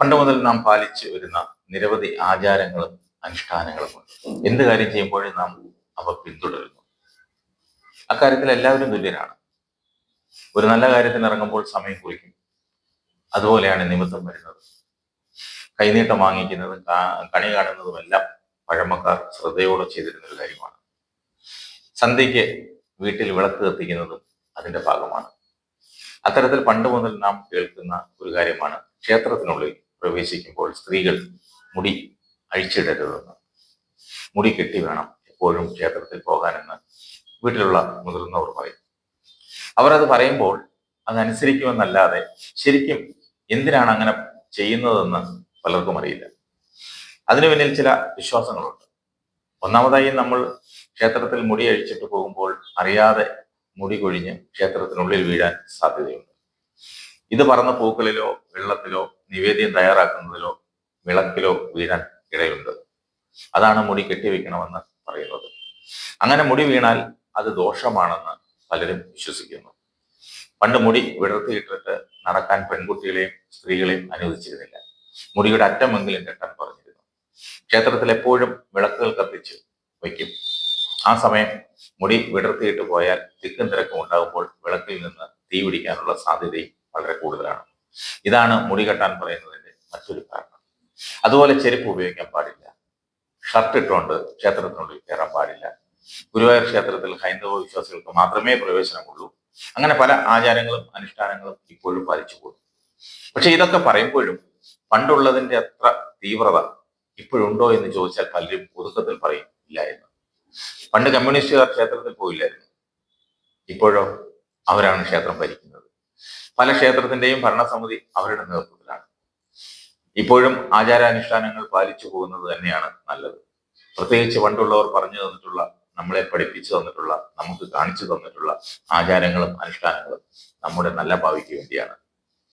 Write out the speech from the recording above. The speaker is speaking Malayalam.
പണ്ട് മുതൽ നാം പാലിച്ചു വരുന്ന നിരവധി ആചാരങ്ങളും അനുഷ്ഠാനങ്ങളും ഉണ്ട്. എന്ത് കാര്യം ചെയ്യുമ്പോഴും നാം അവ പിന്തുടരുന്നു. അക്കാര്യത്തിൽ എല്ലാവരും തുല്യരാണ്. ഒരു നല്ല കാര്യത്തിന് ഇറങ്ങുമ്പോൾ സമയം കുറിക്കും. അതുപോലെയാണ് നിമിത്തം വരുന്നത്. കൈനീട്ടം വാങ്ങിക്കുന്നതും കണി കാണുന്നതും എല്ലാം പഴമക്കാർ ശ്രദ്ധയോടെ ചെയ്തിരുന്ന ഒരു കാര്യമാണ്. സന്ധ്യയ്ക്ക് വീട്ടിൽ വിളക്ക് കത്തിക്കുന്നതും അതിന്റെ ഭാഗമാണ്. അത്തരത്തിൽ പണ്ട് മുതൽ നാം കേൾക്കുന്ന ഒരു കാര്യമാണ് ക്ഷേത്രത്തിനുള്ളിൽ പ്രവേശിക്കുമ്പോൾ സ്ത്രീകൾ മുടി അഴിച്ചിടരുതെന്ന്. മുടി കെട്ടി വേണം എപ്പോഴും ക്ഷേത്രത്തിൽ പോകാനെന്ന് വീട്ടിലുള്ള മുതിർന്നവർ പറയും. അവർ അത് പറയുമ്പോൾ അതനുസരിക്കുമെന്നല്ലാതെ ശരിക്കും എന്തിനാണ് അങ്ങനെ ചെയ്യുന്നതെന്ന് പലർക്കും അറിയില്ല. അതിനു പിന്നിൽ ചില വിശ്വാസങ്ങളുണ്ട്. ഒന്നാമതായി നമ്മൾ ക്ഷേത്രത്തിൽ മുടി അഴിച്ചിട്ട് പോകുമ്പോൾ അറിയാതെ മുടി കൊഴിഞ്ഞ് ക്ഷേത്രത്തിനുള്ളിൽ വീഴാൻ സാധ്യതയുണ്ട്. ഇത് പറന്ന പൂക്കളിലോ വെള്ളത്തിലോ നിവേദ്യം തയ്യാറാക്കുന്നതിലോ വിളക്കിലോ വീഴാൻ ഇടയുണ്ട്. അതാണ് മുടി കെട്ടിവെക്കണമെന്ന് പറയുന്നത്. അങ്ങനെ മുടി വീണാൽ അത് ദോഷമാണെന്ന് പലരും വിശ്വസിക്കുന്നു. പണ്ട് മുടി വിടർത്തിയിട്ടിട്ട് നടക്കാൻ പെൺകുട്ടികളെയും സ്ത്രീകളെയും അനുവദിച്ചിരുന്നില്ല. മുടിയുടെ അറ്റമെങ്കിലും കെട്ടാൻ പറഞ്ഞിരുന്നു. ക്ഷേത്രത്തിൽ എപ്പോഴും വിളക്കുകൾ കത്തിച്ച് വയ്ക്കും ആ സമയം മുടി വിടർത്തിയിട്ട് പോയാൽ തിക്കും തിരക്കും ഉണ്ടാകുമ്പോൾ വിളക്കിൽ നിന്ന് തീ പിടിക്കാനുള്ള സാധ്യതയും വളരെ കൂടുതലാണ്. ഇതാണ് മുടി കെട്ടാൻ പറയുന്നതിന്റെ മറ്റൊരു കാരണം. അതുപോലെ ചെരുപ്പ് ഉപയോഗിക്കാൻ പാടില്ല. ഷർട്ട് ഇട്ടുകൊണ്ട് ക്ഷേത്രത്തിനുള്ളിൽ കയറാൻ പാടില്ല. ഗുരുവായൂർ ക്ഷേത്രത്തിൽ ഹൈന്ദവ വിശ്വാസികൾക്ക് മാത്രമേ പ്രവേശനമുള്ളൂ. അങ്ങനെ പല ആചാരങ്ങളും അനുഷ്ഠാനങ്ങളും ഇപ്പോഴും പാലിച്ചു പോകും പക്ഷെ ഇതൊക്കെ പറയുമ്പോഴും പണ്ടുള്ളതിന്റെ അത്ര തീവ്രത ഇപ്പോഴുണ്ടോ എന്ന് ചോദിച്ചാൽ പലരും ഒതുക്കത്തിൽ പറയും ഇല്ല എന്ന്. പണ്ട് കമ്മ്യൂണിസ്റ്റുകാർ ക്ഷേത്രത്തിൽ പോയില്ലായിരുന്നു. ഇപ്പോഴോ അവരാണ് ക്ഷേത്രം ഭരിക്കുന്നത്. പല ക്ഷേത്രത്തിന്റെയും ഭരണസമിതി അവരുടെ നേതൃത്വത്തിലാണ്. ഇപ്പോഴും ആചാരാനുഷ്ഠാനങ്ങൾ പാലിച്ചു പോകുന്നത് തന്നെയാണ് നല്ലത്. പ്രത്യേകിച്ച് പണ്ടുള്ളവർ പറഞ്ഞു തന്നിട്ടുള്ള നമ്മളെ പഠിപ്പിച്ചു തന്നിട്ടുള്ള നമുക്ക് കാണിച്ചു തന്നിട്ടുള്ള ആചാരങ്ങളും അനുഷ്ഠാനങ്ങളും നമ്മുടെ നല്ല ഭാവിക്ക് വേണ്ടിയാണ്.